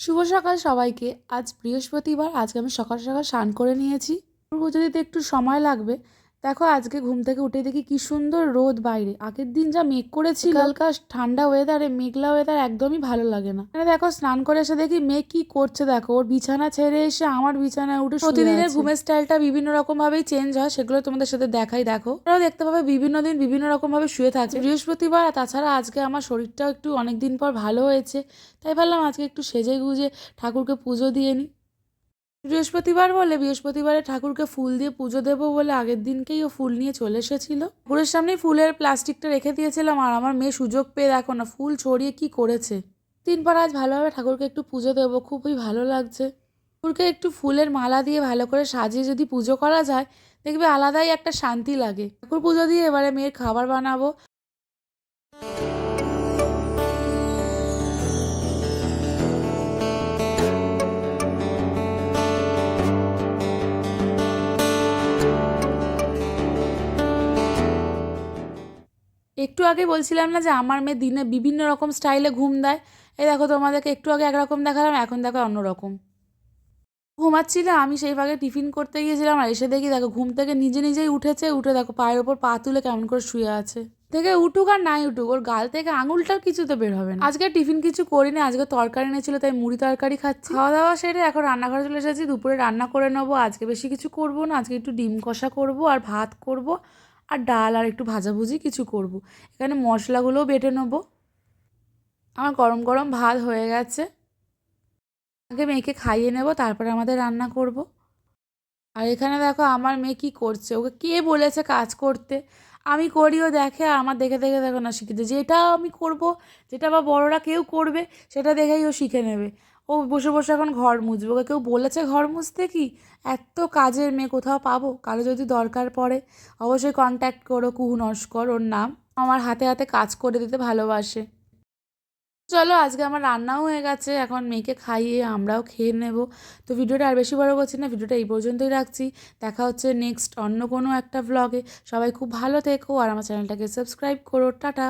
শুভ সকাল সবাইকে। আজ বৃহস্পতিবার, আজকে আমি সকাল সকাল স্নান করে নিয়েছি। পুজো দিতে একটু সময় লাগবে দেখো আজকে ঘুম থেকে উঠে দেখি কি সুন্দর রোদ বাইরে। আগের দিন যা মেঘ করেছিল হালকা ঠান্ডা ওয়েদারে মেঘলা ওয়েদার একদমই ভালো লাগে না। মানে দেখো স্নান করে এসে দেখি মেঘ কি করছে দেখো। ওর বিছানা ছেড়ে এসে আমার বিছানায় উঠে প্রতিদিনের ঘুমের স্টাইলটা বিভিন্ন রকম ভাবেই চেঞ্জ হয় সেগুলো তোমাদের সাথে দেখাই। দেখো তোমরাও দেখতে পাবে বিভিন্ন দিন বিভিন্ন রকম ভাবে শুয়ে থাকে। বৃহস্পতিবার তাছাড়া আজকে আমার শরীরটাও একটু অনেক দিন পর ভালো হয়েছে তাই ভাবলাম আজকে একটু সেজে গুজে ঠাকুরকে পুজো দিয়ে নিই বৃহস্পতিবার বলে বৃহস্পতিবারে ঠাকুরকে ফুল দিয়ে পুজো দেবো বলে আগের দিনকেই ও ফুল নিয়ে চলে এসেছিল। ঠাকুরের সামনেই ফুলের প্লাস্টিকটা রেখে দিয়েছিলাম আর আমার মেয়ে সুযোগ পেয়ে দেখো না ফুল ছড়িয়ে কি করেছে। দিন পর আজ ভালোভাবে ঠাকুরকে একটু পুজো দেবো, খুবই ভালো লাগছে। ঠাকুরকে একটু ফুলের মালা দিয়ে ভালো করে সাজিয়ে যদি পুজো করা যায়, দেখবে আলাদাই একটা শান্তি লাগে। ঠাকুর পুজো দিয়ে এবারে মেয়ের খাবার বানাবো। একটু আগে বলছিলাম না যে আমার মেয়ে দিনে বিভিন্ন রকম স্টাইলে ঘুম দেয়? এই দেখো তোমাদেরকে একটু আগে একরকম দেখালাম, এখন দেখো অন্যরকম। ঘুমাচ্ছিল, আমি সেই ফাঁকে টিফিন করতে গিয়েছিলাম আর এসে দেখি দেখো ঘুম থেকে নিজে নিজেই উঠেছে, উঠে দেখো পায়ের ওপর পা তুলে কেমন করে শুয়ে আছে। থেকে উঠুক আর নাই উঠুক, ওর গাল থেকে আঙুলটাও কিছুতে বের হবে না। আজকে টিফিন কিছু করিনি, আজকে তরকারি এনেছিল, তাই মুড়ি তরকারি খাচ্ছি। খাওয়া দাওয়া সেরে এখন রান্নাঘরে চলে এসেছি, দুপুরে রান্না করে নেব, আজকে বেশি কিছু করব না, আজকে একটু ডিম কষা করব আর ভাত করব। আর ডাল আর একটু ভাজাভুজি কিছু করব। এখানে মশলাগুলোও বেটে নেব। আমার গরম গরম ভাত হয়ে গেছে। আগে মেয়েকে খাইয়ে নেব, তারপরে আমাদের রান্না করব। আর এখানে দেখো আমার মেয়ে কী করছে? ওকে কে বলেছে কাজ করতে? আমি করিও দেখে, আর আমার দেখে দেখে দেখো না শিখেছে যেটা আমি করব, যেটা বা বড়রা কেউ করবে, সেটা দেখেই ও শিখে নেবে। ও বসে বসে এখন ঘর মুছবে। ওকে কেউ বলেছে ঘর মুছতে কি? এত কাজের মেয়ে, কোথাও পাবো? কারও যদি দরকার পড়ে, অবশ্যই কন্ট্যাক্ট করো, কুহু নস্কর, ওর নাম। আমার হাতে হাতে কাজ করে দিতে ভালোবাসে। চলো, আজকে আমার রান্নাও হয়ে গেছে। এখন মেয়েকে খাইয়ে আমরাও খেয়ে নেব। তো ভিডিওটা আর বেশি বড় করছি না, ভিডিওটা এই পর্যন্তই রাখছি। দেখা হচ্ছে নেক্সট অন্য কোনো একটা ভ্লগে সবাই খুব ভালো থেকো, আর আমার চ্যানেলটাকে সাবস্ক্রাইব করো। টাটা!